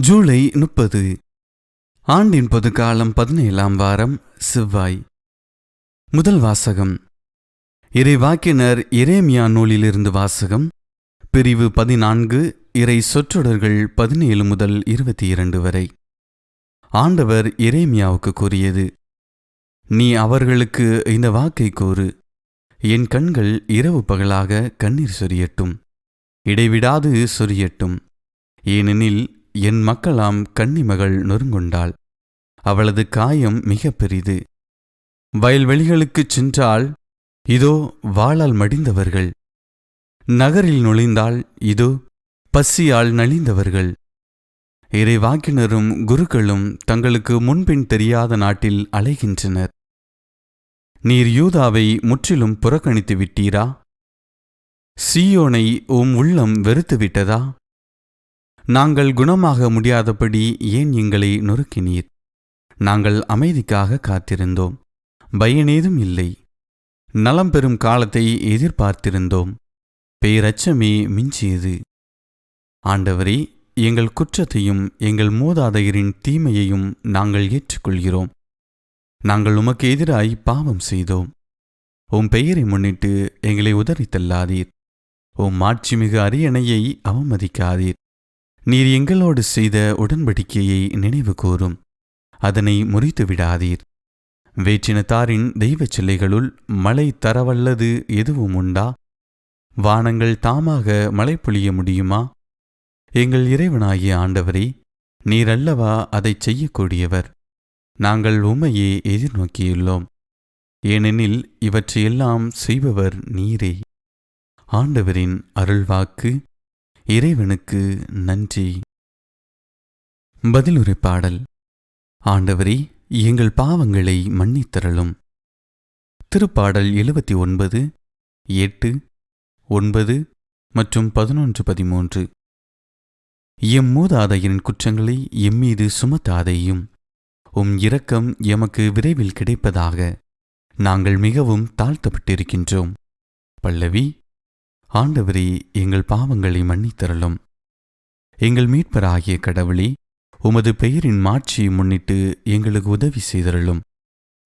ஜூலை முப்பது. ஆண்டின் பொது காலம் பதினேழாம் வாரம் செவ்வாய். முதல் வாசகம். இறைவாக்கினர் இரேமியா நூலிலிருந்து வாசகம். பிரிவு பதினான்கு இறை சொற்றொடர்கள் பதினேழு முதல் இருபத்தி இரண்டு வரை. ஆண்டவர் இரேமியாவுக்கு கூறியது நீ அவர்களுக்கு இந்த வாக்கை கூறு. என் கண்கள் இரவு பகலாக கண்ணீர் சொரியட்டும். இடைவிடாது சொரியட்டும். ஏனெனில் என் மக்களாம் கன்னிமகள் நொறுங்குண்டாள். அவளது காயம் மிக பெரிது. வயல்வெளிகளுக்குச் சென்றால் இதோ வாளால் மடிந்தவர்கள். நகரில் நுழைந்தால் இதோ பசியால் நலிந்தவர்கள். இறைவாக்கினரும் குருக்களும் தங்களுக்கு முன்பின் தெரியாத நாட்டில் அலைகின்றனர். நீர் யூதாவை முற்றிலும் புறக்கணித்து விட்டீரா சீயோனை உம் உள்ளம் வெறுத்து விட்டதா நாங்கள் குணமாக முடியாதபடி ஏன் எங்களை நொறுக்கினீர்? நாங்கள் அமைதிக்காக காத்திருந்தோம். பயனேதும் இல்லை. நலம் பெறும் காலத்தை எதிர்பார்த்திருந்தோம். பேரச்சமே மிஞ்சியது. ஆண்டவரே எங்கள் குற்றத்தையும் எங்கள் மூதாதையரின் தீமையையும் நாங்கள் ஏற்றுக்கொள்கிறோம். நாங்கள் உமக்கு எதிராய் பாவம் செய்தோம். உம் பெயரை முன்னிட்டு எங்களை உதறித் தள்ளாதீர். உம் மாட்சிமிகு அரியணையை அவமதிக்காதீர். நீர் எங்களோடு செய்த உடன்படிக்கையை நினைவு கூறும். அதனை முறித்து விடாதீர். வேற்றினத்தாரின் தெய்வச் சிலைகளுள் மழை தரவல்லது எதுவும் உண்டா? வானங்கள் தாமாக மழை பொழிய முடியுமா? எங்கள் இறைவனாகிய ஆண்டவரே நீரல்லவா அதைச் செய்யக்கூடியவர்? நாங்கள் உமையே எதிர்நோக்கியுள்ளோம். ஏனெனில் இவற்றையெல்லாம் செய்பவர் நீரே. ஆண்டவரின் அருள்வாக்கு இறைவனுக்கு நன்றி. பதிலுரை பாடல். ஆண்டவரே எங்கள் பாவங்களை மன்னித்தரலும் திருப்பாடல் எழுபத்தி ஒன்பது எட்டு ஒன்பது மற்றும் பதினொன்று பதிமூன்று. எம் மூதாதையரின் குற்றங்களை எம்மீது சுமத்தாதையும் உம் இரக்கம் எமக்கு விரைவில் கிடைப்பதாக நாங்கள் மிகவும் தாழ்த்தப்பட்டிருக்கின்றோம். பல்லவி ஆண்டவரே எங்கள் பாவங்களை மன்னித்தரலும் எங்கள் மீட்பராகிய கடவுளே உமது பெயரின் மாட்சியை முன்னிட்டு எங்களுக்கு உதவி செய்தரலும்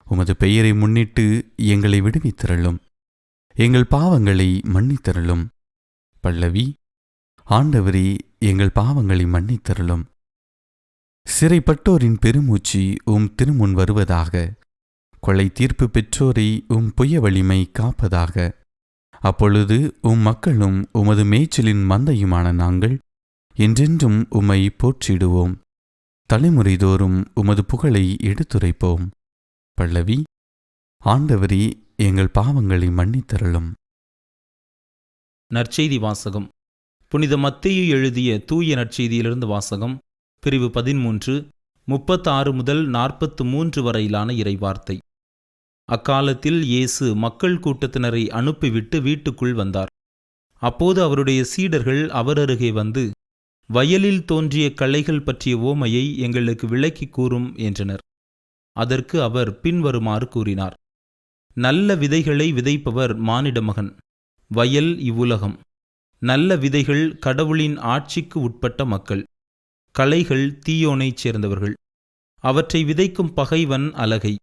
உமது பெயரை முன்னிட்டு எங்களை விடுவித்தரலும் எங்கள் பாவங்களை மன்னித்தரலும் பல்லவி ஆண்டவரே எங்கள் பாவங்களை மன்னித்தரலும் சிறைப்பட்டோரின் பெருமூச்சு உம் திருமுன் வருவதாக கொலை தீர்ப்பு பெற்றோரை உம் புய வலிமை காப்பதாக அப்பொழுது உம் மக்களும் உமது மேய்ச்சலின் மந்தையுமான நாங்கள் என்றென்றும் உம்மை போற்றிடுவோம். தலைமுறைதோறும் உமது புகழை எடுத்துரைப்போம். பல்லவி ஆண்டவரி எங்கள் பாவங்களை மன்னித்தரலும் நற்செய்தி வாசகம். புனித மத்தையு எழுதிய தூய நற்செய்தியிலிருந்து வாசகம் பிரிவு பதிமூன்று முப்பத்தாறு முதல் நாற்பத்து மூன்று வரையிலான இறைவார்த்தை. அக்காலத்தில் இயேசு மக்கள் கூட்டத்தினரை அனுப்பிவிட்டு வீட்டுக்குள் வந்தார். அப்போது அவருடைய சீடர்கள் அவர் அருகே வந்து வயலில் தோன்றிய களைகள் பற்றிய ஓமையை எங்களுக்கு விளக்கி கூறும் என்றனர். அதற்கு அவர் பின்வருமாறு கூறினார் நல்ல விதைகளை விதைப்பவர் மானிட மகன் வயல் இவ்வுலகம். நல்ல விதைகள் கடவுளின் ஆட்சிக்கு உட்பட்ட மக்கள். களைகள் தீயோனைச் சேர்ந்தவர்கள். அவற்றை விதைக்கும் பகைவன் அலகை.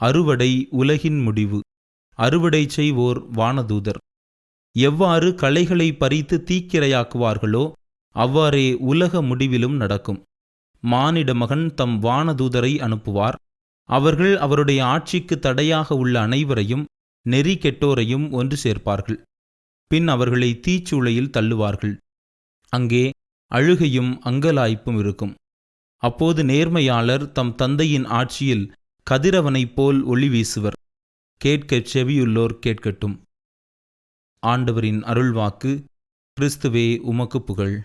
அறுவடை உலகின் முடிவு. அறுவடை செய்வோர் வானதூதர். எவ்வாறு களைகளை பறித்து தீக்கிரையாக்குவார்களோ அவ்வாறே உலக முடிவிலும் நடக்கும். மானிட மகன் தம் வானதூதரை அனுப்புவார். அவர்கள் அவருடைய ஆட்சிக்கு தடையாக உள்ள அனைவரையும் நெறி கெட்டோரையும் ஒன்று சேர்ப்பார்கள். பின் அவர்களை தீச்சூளையில் தள்ளுவார்கள். அங்கே அழுகையும் அங்கலாய்ப்பும் இருக்கும். அப்போது நேர்மையாளர் தம் தந்தையின் ஆட்சியில் கதிரவனைப் போல் ஒளி வீசுவர். கேட்கச் செவியுள்ளோர் கேட்கட்டும். ஆண்டவரின் அருள்வாக்கு கிறிஸ்துவே உமக்கு புகழ்.